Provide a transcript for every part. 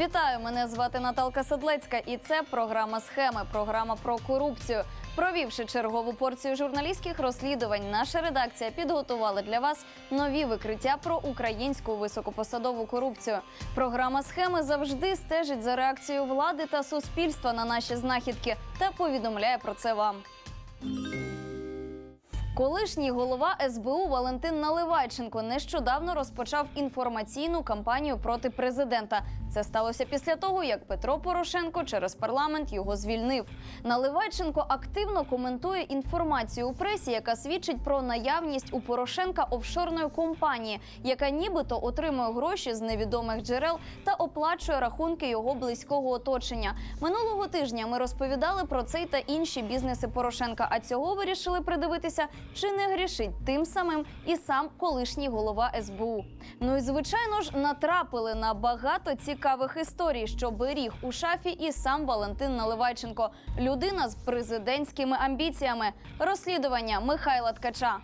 Вітаю, мене звати Наталка Седлецька, і це програма схеми, програма про корупцію. Провівши чергову порцію журналістських розслідувань, наша редакція підготувала для вас нові викриття про українську високопосадову корупцію. Програма схеми завжди стежить за реакцією влади та суспільства на наші знахідки та повідомляє про це вам. Колишній голова СБУ Валентин Наливайченко нещодавно розпочав інформаційну кампанію проти президента. Це сталося після того, як Петро Порошенко через парламент його звільнив. Наливайченко активно коментує інформацію у пресі, яка свідчить про наявність у Порошенка офшорної компанії, яка нібито отримує гроші з невідомих джерел та оплачує рахунки його близького оточення. Минулого тижня ми розповідали про цей та інші бізнеси Порошенка. А цього вирішили придивитися, чи не грішить тим самим і сам колишній голова СБУ. Ну і звичайно ж натрапили на багато цікавих історій, що беріг у шафі і сам Валентин Наливайченко, людина з президентськими амбіціями. Розслідування Михайла Ткача.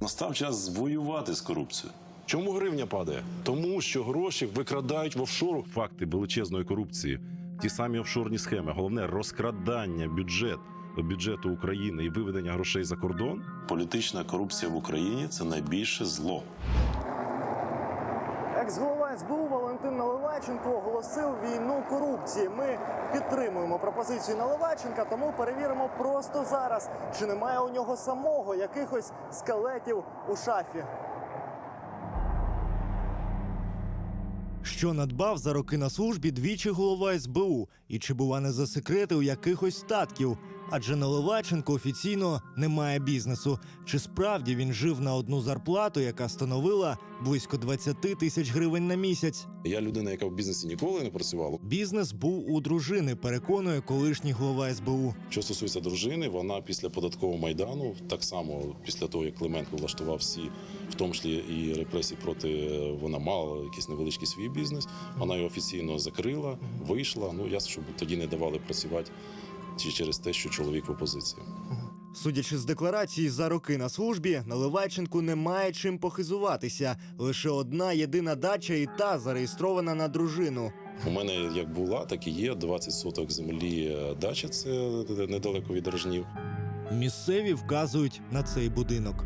Настав час звоювати з корупцією. Чому гривня падає? Тому що гроші викрадають в офшору. факти величезної корупції, ті самі офшорні схеми, головне розкрадання бюджет бюджету України і виведення грошей за кордон. Політична корупція в Україні це найбільше зло. Екс-голова СБУ Валентин Наливайченко оголосив війну корупції. Ми підтримуємо пропозицію Наливайченка, тому перевіримо просто зараз, чи немає у нього самого якихось скелетів у шафі. Що надбав за роки на службі двічі голова СБУ, і чи бува не засекретив якихось статків? Адже Наливайченко офіційно не має бізнесу. Чи справді він жив на одну зарплату, яка становила близько 20 тисяч гривень на місяць? Я людина, яка в бізнесі ніколи не працювала. Бізнес був у дружини, переконує колишній голова СБУ. Що стосується дружини, вона після податкового майдану, так само після того, як Клименко влаштував всі, в тому числі і репресії проти, вона мала якийсь невеличкий свій бізнес. Вона його офіційно закрила, вийшла. Ну ясно, щоб тоді не давали працювати чи через те, що чоловік в опозиції. Судячи з декларації за роки на службі, Наливайченку немає чим похизуватися. Лише одна єдина дача, і та зареєстрована на дружину. У мене як була, так і є 20 соток землі е, дача. Це недалеко від Рожнів. Місцеві вказують на цей будинок.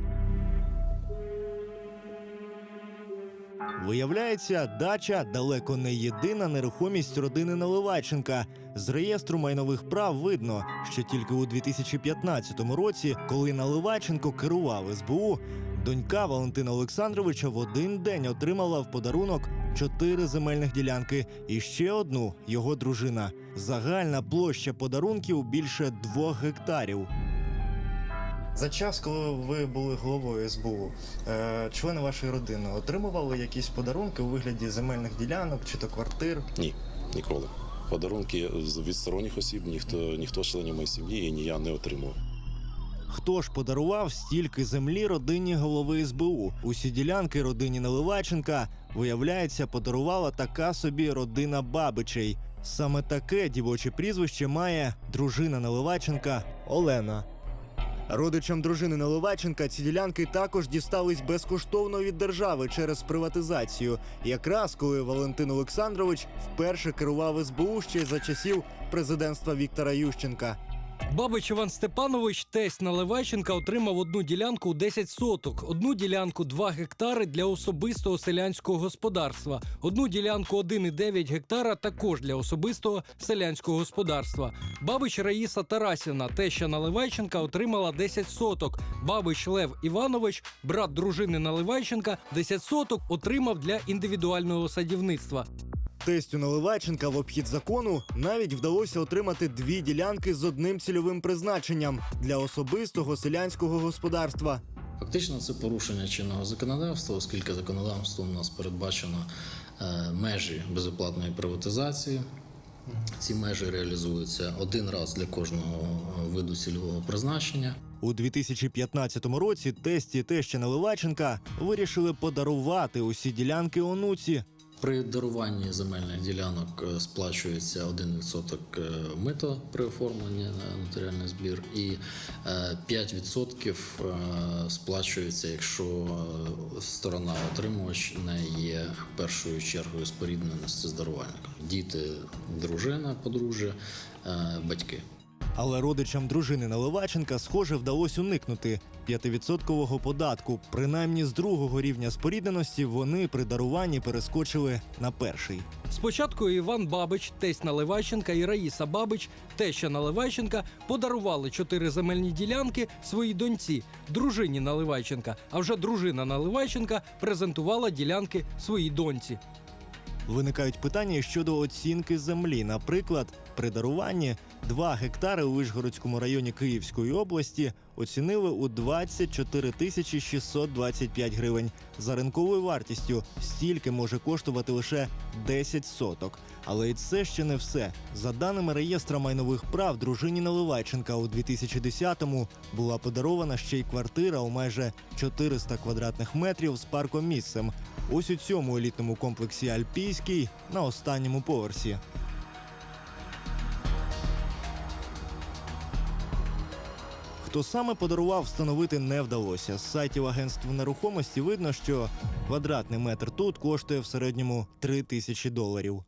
Виявляється, дача далеко не єдина нерухомість родини Наливайченка. З реєстру майнових прав видно, що тільки у 2015 році, коли Наливайченко керував СБУ, донька Валентина Олександровича в один день отримала в подарунок чотири земельних ділянки і ще одну його дружина. Загальна площа подарунків більше двох гектарів. За час, коли ви були головою СБУ, е, члени вашої родини отримували якісь подарунки у вигляді земельних ділянок чи то квартир? Ні, ніколи. Подарунки від сторонніх осіб ніхто ніхто з членів моєї сім'ї і ні я не отримував. Хто ж подарував стільки землі родині голови СБУ? Усі ділянки родині Наливайченка, виявляється, подарувала така собі родина Бабичей. Саме таке дівоче прізвище має дружина Наливайченка Олена. Родичам дружини Наливайченка ці ділянки також дістались безкоштовно від держави через приватизацію. Якраз коли Валентин Олександрович вперше керував СБУ ще за часів президентства Віктора Ющенка. Бабич Іван Степанович, тесть Наливайченка, отримав одну ділянку у 10 соток, одну ділянку 2 гектари для особистого селянського господарства, одну ділянку 1,9 гектара також для особистого селянського господарства. Бабич Раїса Тарасівна, теща Наливайченка, отримала 10 соток. Бабич Лев Іванович, брат дружини Наливайченка, 10 соток отримав для індивідуального садівництва. Тестю Наливайченка в обхід закону навіть вдалося отримати дві ділянки з одним цільовим призначенням для особистого селянського господарства. Фактично, це порушення чинного законодавства, оскільки законодавством у нас передбачено е, межі безоплатної приватизації. Ці межі реалізуються один раз для кожного е, виду цільового призначення. У 2015 році тесті теща Наливайченка вирішили подарувати усі ділянки онуці. При даруванні земельних ділянок е, сплачується 1% е, мито при оформленні на нотаріальний збір, і е, 5% е, сплачується, якщо сторона отримувач не є першою чергою спорідненості з дарувальником. Діти, дружина, подружжя, батьки. Але родичам дружини Наливаченка, схоже, вдалося уникнути 5% податку. Принаймні з другого рівня спорідненості вони при даруванні перескочили на перший. Спочатку Іван Бабич, тесть Наливайченка і Раїса Бабич, теща Наливайченка, подарували чотири земельні ділянки своїй доньці, дружині Наливайченка. А вже дружина Наливайченка презентувала ділянки своїй доньці. Виникають питання щодо оцінки землі. Наприклад, при даруванні 2 гектари у Вишгородському районі Київської області оцінили у 24 тисячі 625 гривень. За ринковою вартістю стільки може коштувати лише 10 соток. Але і це ще не все. За даними реєстра майнових прав, дружині Наливайченка у 2010-му була подарована ще й квартира у майже 400 квадратних метрів з паркомісцем. Ось у цьому елітному комплексі Альпійський на останньому поверсі. Хто саме подарував, встановити не вдалося. З сайтів агентств нерухомості видно, що квадратний метр тут коштує в середньому 3 тисячі доларів.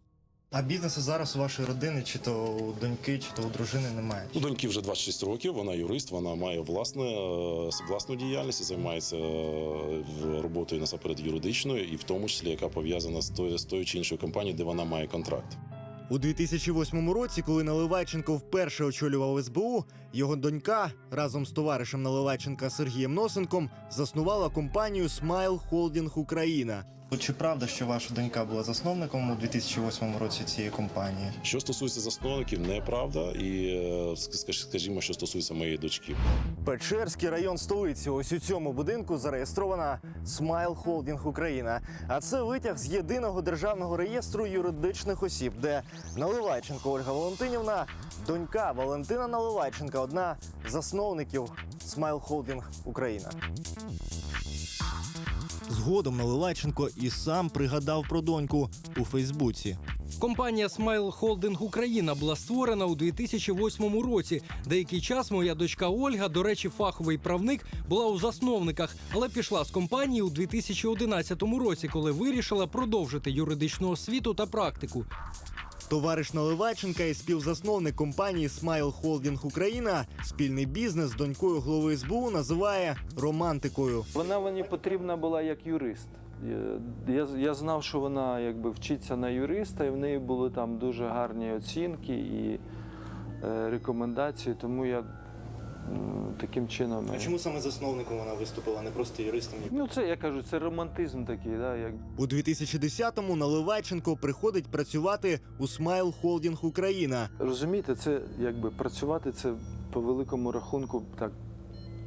А бізнесу зараз у вашої родини, чи то у доньки, чи то у дружини немає. У доньки вже 26 років. Вона юрист, вона має власне е, власну діяльність займається е, роботою насамперед юридичною, і в тому числі яка пов'язана з тою, з тою чи іншою компанією, де вона має контракт. У 2008 році, коли Наливайченко вперше очолював СБУ, його донька разом з товаришем Наливайченка Сергієм Носенком заснувала компанію Смайл Холдінг Україна. Чи правда, що ваша донька була засновником у 2008 році цієї компанії? Що стосується засновників, неправда, і е, скажімо, що стосується моєї дочки. Печерський район столиці. Ось у цьому будинку зареєстрована Смайл Холдінг Україна. А це витяг з єдиного державного реєстру юридичних осіб, де Наливайченко Ольга Валентинівна, донька Валентина Наливайченка, одна з засновників Смайл Холдінг Україна. Згодом Наливайченко і сам пригадав про доньку у Фейсбуці. Компанія Smile Holding Україна була створена у 2008 році. Деякий час моя дочка Ольга, до речі, фаховий правник, була у засновниках, але пішла з компанії у 2011 році, коли вирішила продовжити юридичну освіту та практику. Товариш Наливайченка і співзасновник компанії Смайл Холдінг Україна спільний бізнес з донькою голови СБУ називає романтикою. Вона мені потрібна була як юрист. Я, я, знав, що вона якби вчиться на юриста, і в неї були там дуже гарні оцінки і е, рекомендації, тому я таким чином. А чому саме засновником вона виступила, не просто юристом? Ну, це я кажу, це романтизм такий, да, як У 2010-му Наливайченко приходить працювати у Смайл Холдінг Україна. розумієте, це якби працювати це по великому рахунку так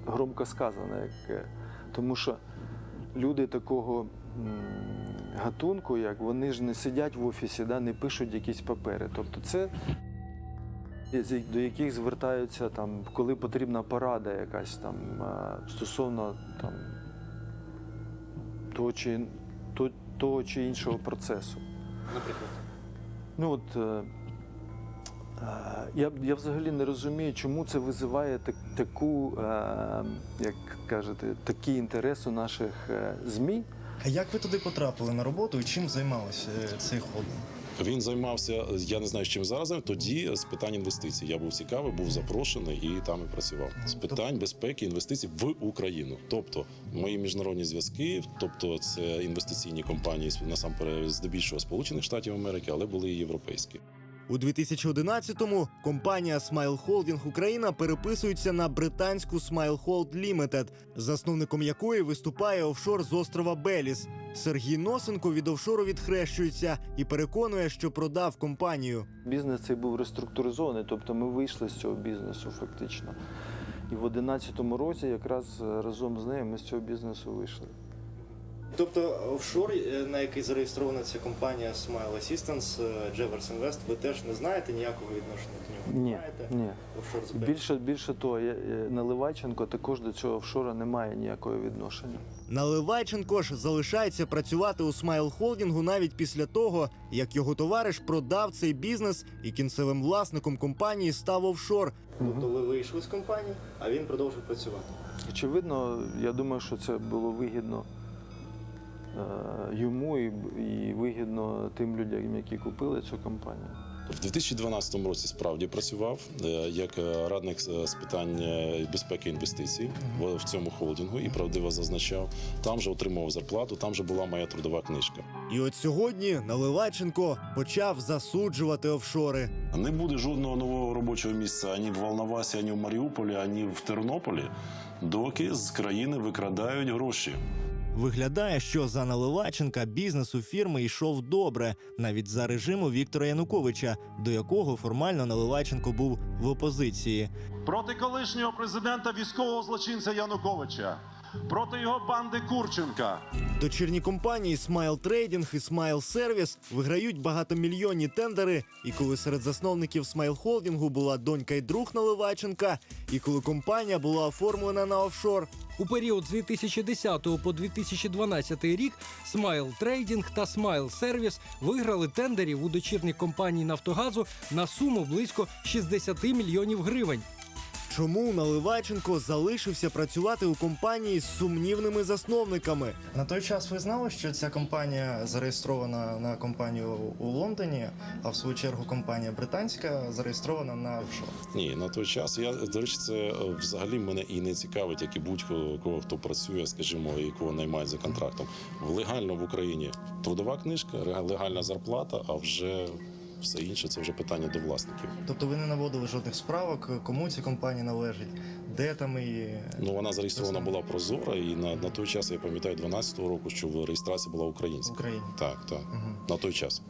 громко сказано, як, е, тому що люди такого гатунку, як вони ж не сидять в офісі, да, не пишуть якісь папери. Тобто це до яких звертаються там, коли потрібна порада якась там е, стосовно там того чи, то- того чи іншого процесу. Наприклад. Ну от е, е, я, я взагалі не розумію, чому це визиває так, таку, е, як кажете, такий інтерес у наших е, ЗМІ. А як ви туди потрапили на роботу і чим займалися цей холдинг? Він займався, я не знаю, з чим зараз. Тоді з питань інвестицій. Я був цікавий, був запрошений і там і працював. З питань безпеки інвестицій в Україну. Тобто мої міжнародні зв'язки, тобто це інвестиційні компанії насамперед здебільшого Сполучених Штатів Америки, але були і європейські. У 2011-му компанія Смайл Холдінг Україна переписується на британську Smile Hold Limited, засновником якої виступає офшор з острова Беліс. Сергій Носенко від офшору відхрещується і переконує, що продав компанію. Бізнес цей був реструктуризований, тобто ми вийшли з цього бізнесу фактично. І в 2011 році якраз е, разом з нею ми з цього бізнесу вийшли. Тобто офшор, е, на який зареєстрована ця компанія Smile Assistance, е, Jevers Invest, ви теж не знаєте ніякого відношення до нього? Ні, ні. Офшор зберіг. Більше, більше того, Наливайченко також до цього офшора не має ніякого відношення. Наливайченко ж залишається працювати у Смайл Холдінгу навіть після того, як його товариш продав цей бізнес і кінцевим власником компанії став офшор. Тобто ви вийшли з компанії, а він продовжив працювати. Очевидно, я думаю, що це було вигідно йому і, і вигідно тим людям, які купили цю компанію. В 2012 році справді працював е, як е, радник е, з питань е, безпеки інвестицій в, в цьому холдингу і правдиво зазначав. Там же отримував зарплату, там же була моя трудова книжка. І от сьогодні Наливайченко почав засуджувати офшори. Не буде жодного нового робочого місця ані в Волновасі, ані в Маріуполі, ані в Тернополі, доки з країни викрадають гроші. Виглядає, що за Наливаченка бізнесу фірми йшов добре, навіть за режиму Віктора Януковича, до якого формально Наливаченко був в опозиції. проти колишнього президента військового злочинця Януковича, проти його банди Курченка. Дочірні компанії Smile Trading і Smile Service виграють багатомільйонні тендери. І коли серед засновників Smile Холдінгу була донька й друг Наливайченка, і коли компанія була оформлена на офшор, У період з 2010 по 2012 рік Smile Trading та Smile Service виграли тендерів у дочірніх компаній Нафтогазу на суму близько 60 мільйонів гривень. Чому Наливайченко залишився працювати у компанії з сумнівними засновниками? На той час ви знали, що ця компанія зареєстрована на компанію у Лондоні, а в свою чергу компанія британська зареєстрована на офшор. Ні, на той час я до речі, це е, взагалі мене і не цікавить, як і будь-кого хто працює, скажімо, і кого наймають за контрактом. Легально в Україні трудова книжка, легальна зарплата, а вже все інше це вже питання до власників. Тобто ви не наводили жодних справок, кому ці компанії належать, де там і Ну вона зареєстрована була прозора, і на, на той час я пам'ятаю 12-го року, що реєстрація була українська. Україні. Так, так. Угу. На той час.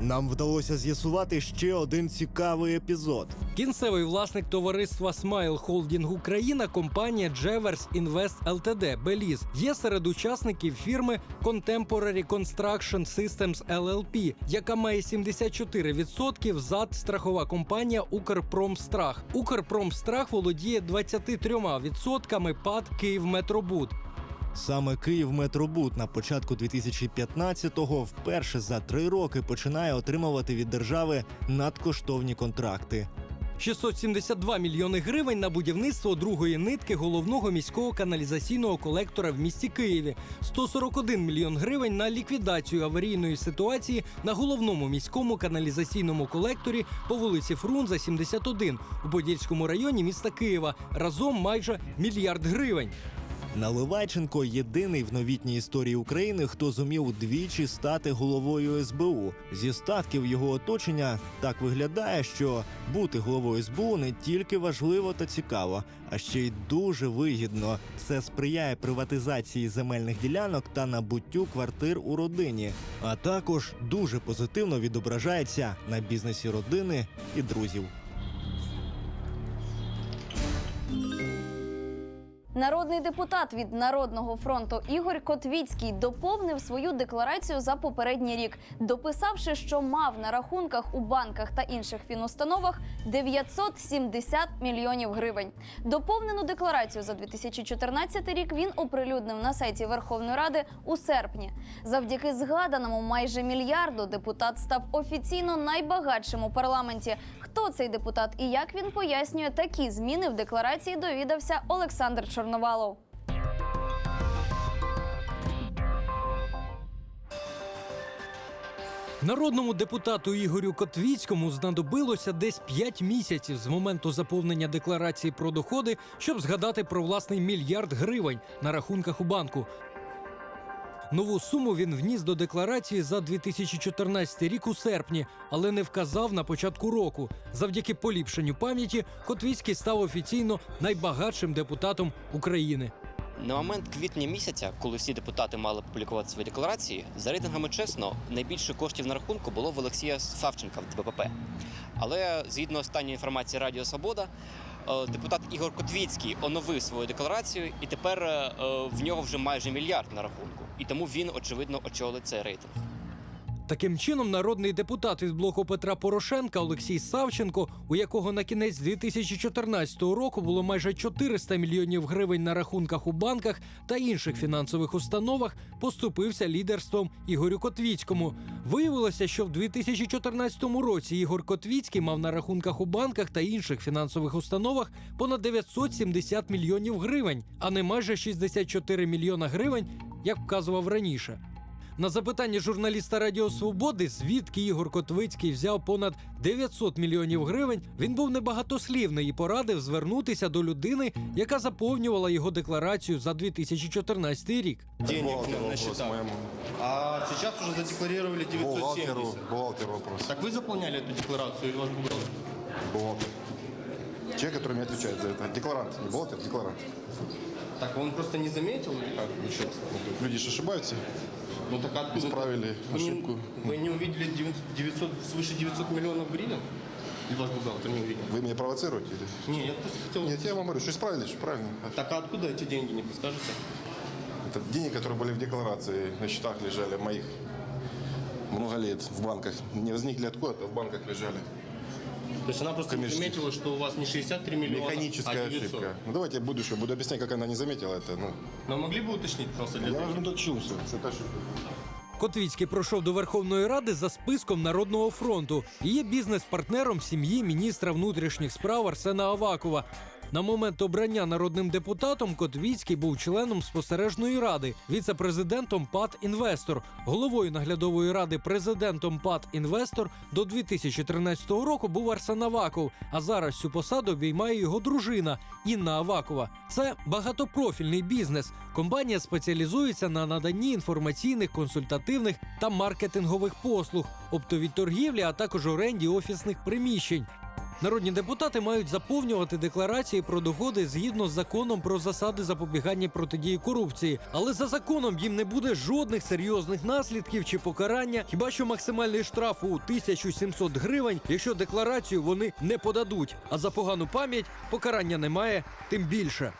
Нам вдалося з'ясувати ще один цікавий епізод. Кінцевий власник товариства Smile Holding Україна компанія Jevers Invest Ltd Беліз є серед учасників фірми Contemporary Construction Systems LLP, яка має 74% зад страхова компанія Укрпромстрах. Укрпромстрах володіє 23% ПАД Київметробуд. Саме Київ Метробут на початку 2015-го вперше за три роки починає отримувати від держави надкоштовні контракти. 672 мільйони гривень на будівництво другої нитки головного міського каналізаційного колектора в місті Києві, 141 мільйон гривень на ліквідацію аварійної ситуації на головному міському каналізаційному колекторі по вулиці Фрунзе, 71 у Подільському районі міста Києва. Разом майже мільярд гривень. Наливайченко єдиний в новітній історії України, хто зумів двічі стати головою СБУ. Зі статків його оточення так виглядає, що бути головою СБУ не тільки важливо та цікаво, а ще й дуже вигідно. Це сприяє приватизації земельних ділянок та набуттю квартир у родині, а також дуже позитивно відображається на бізнесі родини і друзів. Народний депутат від Народного фронту Ігор Котвіцький доповнив свою декларацію за попередній рік, дописавши, що мав на рахунках у банках та інших фінустановах 970 мільйонів гривень. Доповнену декларацію за 2014 рік він оприлюднив на сайті Верховної Ради у серпні. Завдяки згаданому майже мільярду депутат став офіційно найбагатшим у парламенті. Хто цей депутат і як він пояснює такі зміни в декларації, довідався Олександр Чорновалов. Народному депутату Ігорю Котвіцькому знадобилося десь 5 місяців з моменту заповнення декларації про доходи, щоб згадати про власний мільярд гривень на рахунках у банку. Нову суму він вніс до декларації за 2014 рік у серпні, але не вказав на початку року. Завдяки поліпшенню пам'яті Котвіцький став офіційно найбагатшим депутатом України. На момент квітня місяця, коли всі депутати мали публікувати свої декларації, за рейтингами чесно, найбільше коштів на рахунку було в Олексія Савченка в ДПП. Але згідно останньої інформації Радіо Свобода, депутат Ігор Котвіцький оновив свою декларацію, і тепер е, е, в нього вже майже мільярд на рахунку. І тому він, очевидно, очолить цей рейтинг. Таким чином, народний депутат від блоку Петра Порошенка Олексій Савченко, у якого на кінець 2014 року було майже 400 мільйонів гривень на рахунках у банках та інших фінансових установах, поступився лідерством Ігорю Котвіцькому. Виявилося, що в 2014 році Ігор Котвіцький мав на рахунках у банках та інших фінансових установах понад 970 мільйонів гривень, а не майже 64 мільйона гривень, як вказував раніше. На запитання журналіста Радіо Свободи, звідки Ігор Котвицький взяв понад 900 мільйонів гривень, він був небагатослівний і порадив звернутися до людини, яка заповнювала його декларацію за 2014 рік. денег на, на счетах. А сейчас уже задекларировали 970. Бухгалтеру, бухгалтер вопрос. Так вы заполняли эту декларацию или ваш бухгалтер? Бухгалтер. Человек, который мне отвечает за это. Декларант, не бухгалтер, декларант. Так он просто не заметил или как? Ничего. Люди же ошибаются. Ну так откуда? Исправили Вы не, ошибку. вы не увидели 900, свыше 900 миллионов гривен? Или ваш бухгалтер не увидел? Вы меня провоцируете? Или? Не, я просто хотел... Нет, я вам говорю, что исправили, что правильно. Так а откуда эти деньги, не подскажете? Это деньги, которые были в декларации, на счетах лежали моих много лет в банках. Не возникли откуда-то, в банках лежали. То есть она просто не Коммерческих. заметила, что у вас не 63 миллиона, Механическая а 900. ошибка. Ну давайте я буду, что буду объяснять, как она не заметила это. Ну, Но могли бы уточнить просто для я зрителей? уже уточнил все, что это ошибка. Котвіцький пройшов до Верховної Ради за списком Народного фронту і є бізнес-партнером сім'ї міністра внутрішніх справ Арсена Авакова. На момент обрання народним депутатом Котвіцький був членом спостережної ради, віце-президентом ПАД Інвестор, головою наглядової ради президентом ПАД Інвестор до 2013 року був Арсен Аваков. А зараз цю посаду обіймає його дружина Інна Авакова. Це багатопрофільний бізнес. Компанія спеціалізується на наданні інформаційних, консультативних та маркетингових послуг, оптовій торгівлі, а також оренді офісних приміщень. Народні депутати мають заповнювати декларації про доходи згідно з законом про засади запобігання протидії корупції. Але за законом їм не буде жодних серйозних наслідків чи покарання, хіба що максимальний штраф у 1700 гривень, якщо декларацію вони не подадуть. А за погану пам'ять покарання немає, тим більше.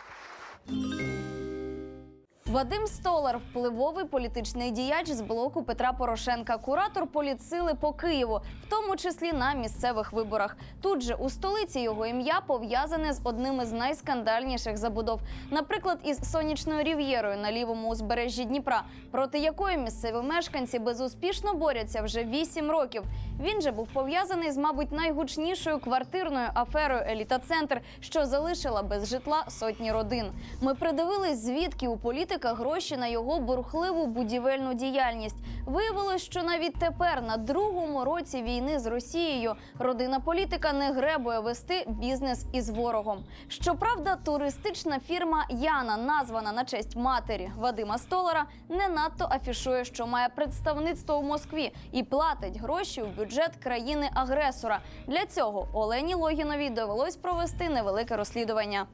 Вадим Столар, впливовий політичний діяч з блоку Петра Порошенка, куратор політсили по Києву, в тому числі на місцевих виборах. Тут же у столиці його ім'я пов'язане з одним із найскандальніших забудов, наприклад, із сонячною рів'єрою на лівому узбережжі Дніпра, проти якої місцеві мешканці безуспішно борються вже вісім років. Він же був пов'язаний з, мабуть, найгучнішою квартирною аферою Еліта Центр, що залишила без житла сотні родин. Ми придивились, звідки у політика гроші на його бурхливу будівельну діяльність. Виявилось, що навіть тепер, на другому році війни з Росією, родина політика не гребує вести бізнес із ворогом. Щоправда, туристична фірма Яна, названа на честь матері Вадима Столара, не надто афішує, що має представництво у Москві і платить гроші у бюджет країни-агресора. Для цього Олені Логіновій довелось провести невелике розслідування.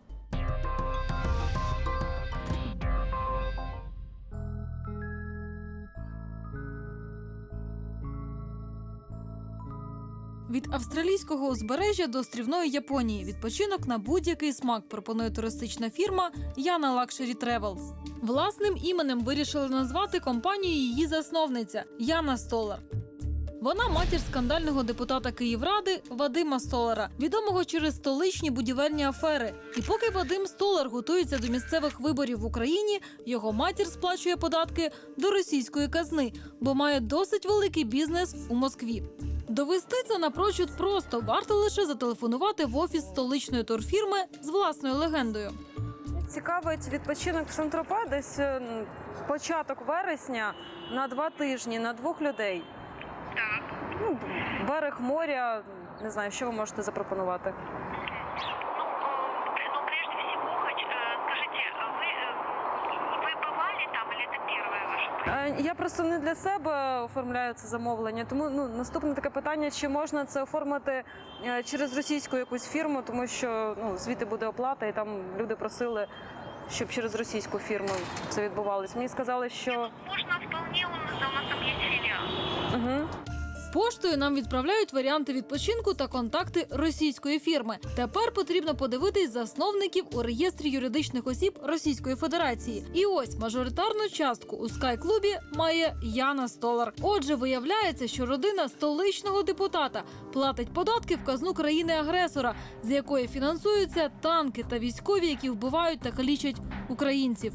Від австралійського узбережжя до острівної Японії відпочинок на будь-який смак пропонує туристична фірма Яна Luxury Travels. Власним іменем вирішили назвати компанію її засновниця Яна Столар. Вона матір скандального депутата Київради Вадима Столара, відомого через столичні будівельні афери. І поки Вадим Столар готується до місцевих виборів в Україні, його матір сплачує податки до російської казни, бо має досить великий бізнес у Москві. Довести це напрочуд просто варто лише зателефонувати в офіс столичної турфірми з власною легендою. Цікавить відпочинок в Сантропа десь е, початок вересня на два тижні на двох людей. Так. Ну, берег моря, не знаю, що ви можете запропонувати. Я просто не для себе оформляю це замовлення, тому ну наступне таке питання: чи можна це оформити е, через російську якусь фірму, тому що ну звідти буде оплата, і там люди просили, щоб через російську фірму це відбувалося. Мені сказали, що можна вполне, у нас, там є філіал. угу. Поштою нам відправляють варіанти відпочинку та контакти російської фірми. Тепер потрібно подивитись засновників у реєстрі юридичних осіб Російської Федерації. І ось мажоритарну частку у скай-клубі має Яна Столар. Отже, виявляється, що родина столичного депутата платить податки в казну країни-агресора, з якої фінансуються танки та військові, які вбивають та калічать українців.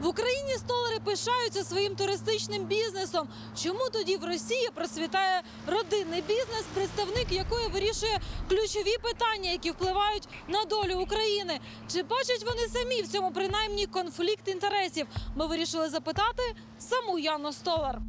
В Україні столари пишаються своїм туристичним бізнесом. Чому тоді в Росії процвітає родинний бізнес, представник якої вирішує ключові питання, які впливають на долю України? Чи бачать вони самі в цьому принаймні конфлікт інтересів? Ми вирішили запитати саму Яну Столар.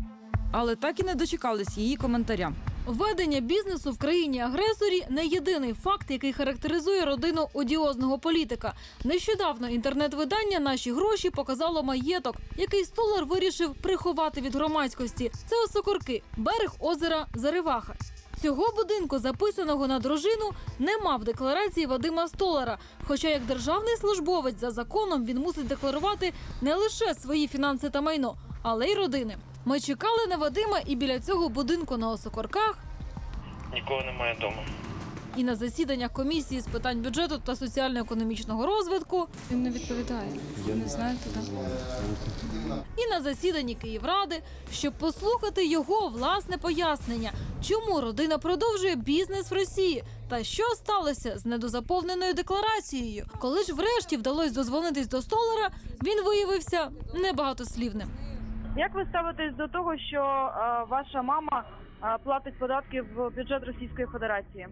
але так і не дочекались її коментаря. Ведення бізнесу в країні-агресорі не єдиний факт, який характеризує родину одіозного політика. Нещодавно інтернет-видання Наші гроші показало маєток, який столар вирішив приховати від громадськості. Це осокорки, берег озера Зариваха. Цього будинку, записаного на дружину, нема в декларації Вадима Столара. Хоча як державний службовець за законом він мусить декларувати не лише свої фінанси та майно, але й родини. Ми чекали на Вадима і біля цього будинку на Осокорках, Нікого немає вдома. і на засіданнях комісії з питань бюджету та соціально-економічного розвитку. Він не відповідає. Я не знаєте, так? і на засіданні Київради, щоб послухати його власне пояснення, чому родина продовжує бізнес в Росії та що сталося з недозаповненою декларацією. Коли ж врешті вдалося дозвонитись до столара, він виявився небагатослівним. Як ви ставитесь до того, що е, ваша мама е, платить податки в бюджет Російської Федерації?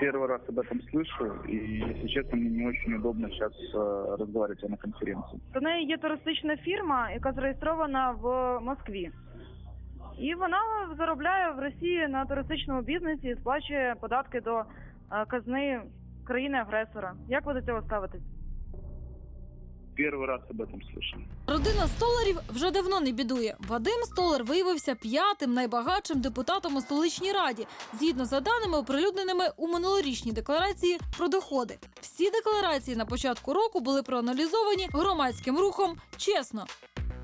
Первый раз об этом слышу, и, если честно, мне не очень удобно сейчас э, разговаривать на конференции. У неї є туристична фірма, яка зареєстрована в Москві. І вона заробляє в Росії на туристичному бізнесі і сплачує податки до е, казни країни-агресора. Як ви до цього ставитесь? Первый раз об этом слышу. Родина столарів вже давно не бідує. Вадим Столар виявився п'ятим найбагатшим депутатом у столичній раді, згідно за даними, оприлюдненими у минулорічній декларації про доходи. Всі декларації на початку року були проаналізовані громадським рухом чесно.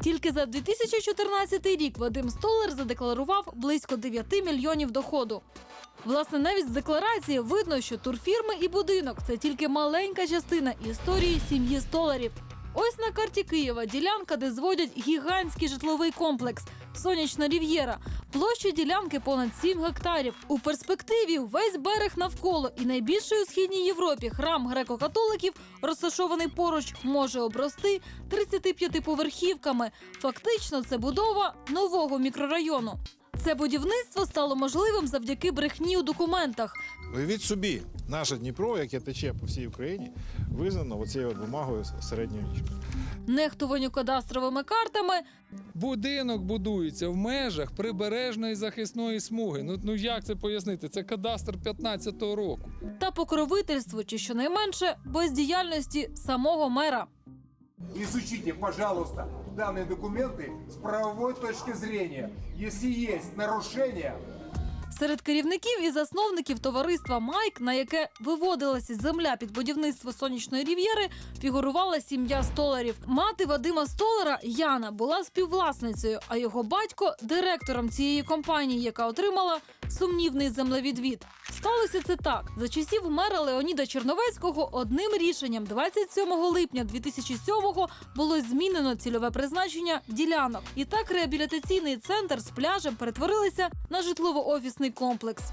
Тільки за 2014 рік Вадим Столар задекларував близько 9 мільйонів доходу. Власне, навіть з декларації видно, що турфірми і будинок це тільки маленька частина історії сім'ї столарів. Ось на карті Києва ділянка, де зводять гігантський житловий комплекс Сонячна Рів'єра. Площа ділянки понад 7 гектарів. У перспективі весь берег навколо і найбільший у східній Європі храм греко-католиків, розташований поруч, може обрости 35-поверхівками. Фактично, це будова нового мікрорайону. Це будівництво стало можливим завдяки брехні у документах. Уявіть собі, наше Дніпро, яке тече по всій Україні, визнано оцією бумагою середньовічною. Нехтуванню кадастровими картами Будинок будується в межах прибережної захисної смуги. Ну, ну як це пояснити? Це кадастр 15-го року. та покровительству, чи щонайменше бездіяльності самого мера. Изучите, пожалуйста, данные документы с правовой точки зрения. Если есть нарушения, Серед керівників і засновників товариства Майк, на яке виводилася земля під будівництво сонячної рів'єри, фігурувала сім'я столарів. Мати Вадима Столара Яна була співвласницею, а його батько директором цієї компанії, яка отримала сумнівний землевідвід. Сталося це так: за часів мера Леоніда Черновецького одним рішенням 27 липня 2007-го було змінено цільове призначення ділянок. І так реабілітаційний центр з пляжем перетворилися на житлово-офісний комплекс.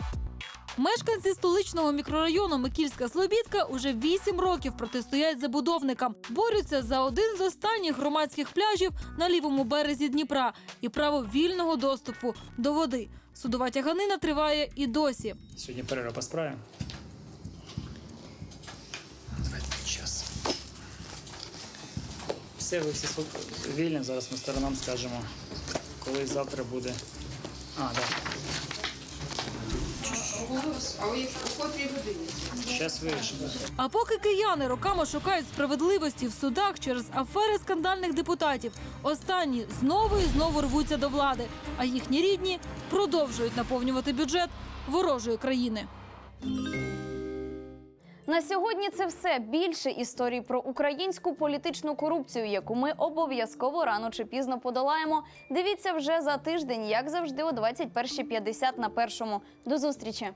Мешканці столичного мікрорайону Микільська Слобідка уже 8 років протистоять забудовникам, борються за один з останніх громадських пляжів на лівому березі Дніпра і право вільного доступу до води. Судова тяганина триває і досі. Сьогодні перерва по справі. Час. Все, ви всі вільні. Зараз ми сторонам скажемо, коли завтра буде. А, так. Зараз вирішимо. А поки кияни роками шукають справедливості в судах через афери скандальних депутатів, останні знову і знову рвуться до влади, а їхні рідні продовжують наповнювати бюджет ворожої країни. На сьогодні це все більше історій про українську політичну корупцію, яку ми обов'язково рано чи пізно подолаємо. Дивіться вже за тиждень, як завжди, о 21.50 на першому. До зустрічі.